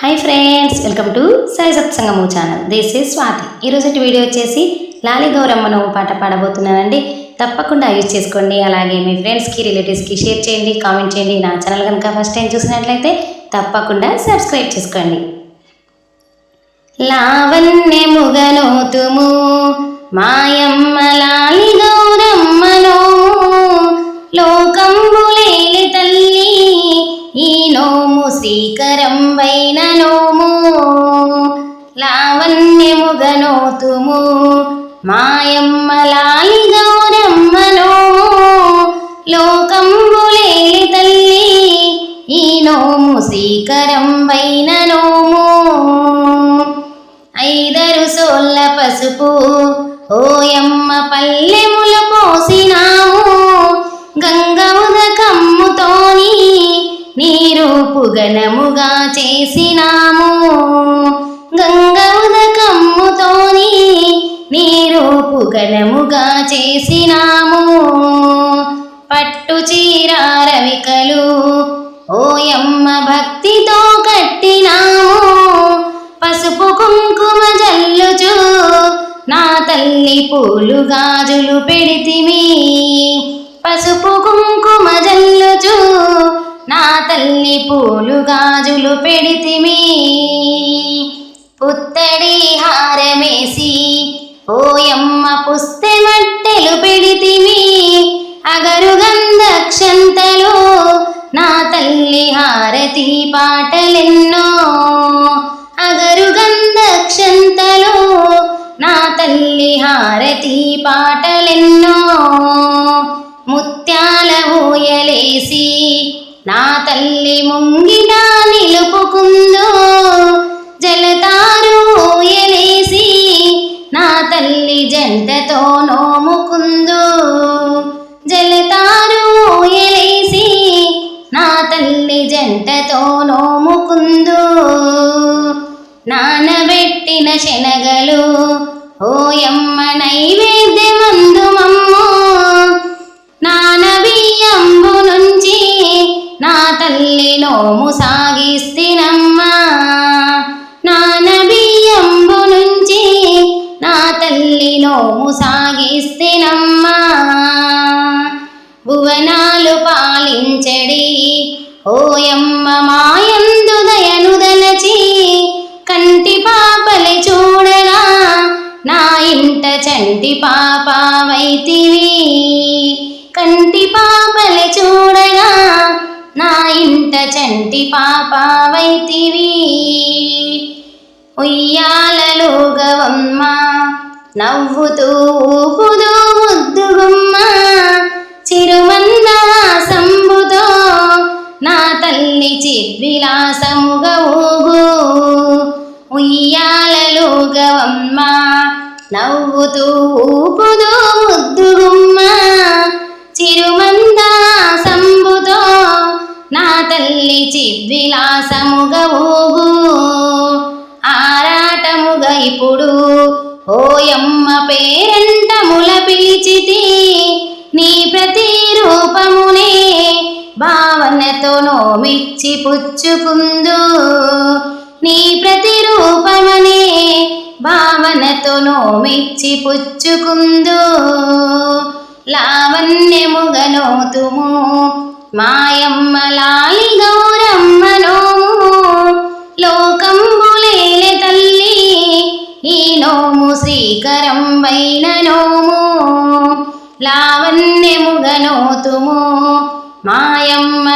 Hi friends welcome to Sai Satsangamu channel this is Swathi ఈరోజు video వచ్చేసి లాలి గౌరమ్మను పాట పాడబోతున్నానండి. తప్పకుండా యూజ్ చేసుకోండి. అలాగే మీ ఫ్రెండ్స్కి రిలేటివ్స్కి షేర్ చేయండి కామెంట్ చేయండి. నా ఛానల్ కనుక ఫస్ట్ టైం చూసినట్లయితే తప్పకుండా సబ్స్క్రైబ్ చేసుకోండి. లావణ్యముగనోతుము మాయమ్మలా లావణ్యముగనోతుము మాయమ్మ లాలి గౌరమ్మనో లోకంబులేలి తల్లి ఈ నోము శ్రీకరం వైన నోము. ఐదరు సోళ్ళ పసుపు ఓయమ్మ పల్లెముల పోసినాము. గంగ ఉదకమ్ముతోని నీరు పుగణముగా చేసినాము. గంగ నీరు పుగనముగా చేసినాము. పట్టు చీర రవికలు ఓయమ్మ భక్తితో కట్టినాము. పసుపు కుంకుమ జల్లుచు నా తల్లి పూలు గాజులు పెడితిమి. పసుపు కుంకుమ జల్లుచు నా తల్లి పూలు గాజులు పెడితిమి. పుత్తడి హారమేసి ఓయ హారతి పాటలెన్నో అగరు గంధక్షంతలు నా తల్లి హారతి పాటలెన్నో ముత్యాల ఊయలేసి నా తల్లి ముంగినా పెట్టిన శనగలు ఓయమ్మ నైవేద్యమందు మమ్ము. నాన బియ్యంబు నుంచి నా తల్లి నోము సాగిస్తినమ్మా. నాన బియ్యంబు నుంచి నా తల్లి నోము సాగిస్తినమ్మా. భువనాలు పాలించడి ఓయమ్మ మా కంటి చంటి పాపవైతివి కంటి పాపలు చూడగా నా ఇంట చంటి పాపవైతివి ఉయ్యాలలో గవమ్మ నవ్వుతూ ఊపుదు ముద్దుగుమ్మ చిరుమందాసంబుతో నా తల్లి చిద్విలాసముగా ఊగు. ఉయ్యాలలోగవమ్మ నవ్వుతూ ఊపుదు ముద్దుగుమ్మ చిరుమందాసంబుతో నా తల్లి చిద్విలాసముగా ఊగు. ఆరాటముగా ఇప్పుడు ఓయమ్మ పేరంటముల పిలిచితి నీ ప్రతిరూపమునే భావనతో నోమిచ్చి పుచ్చుకుందు. నీ ప్రతిరూపమనే భావనతో నోమిచ్చి పుచ్చుకుందు లావణ్యముగనోతుము మాయమ్మ లాలి గౌరమ్మనోము లోకంబులేలె తల్లి ఈ నోము శ్రీకరం వైన నోము లావణ్యముగనోతుము మాయమ్మ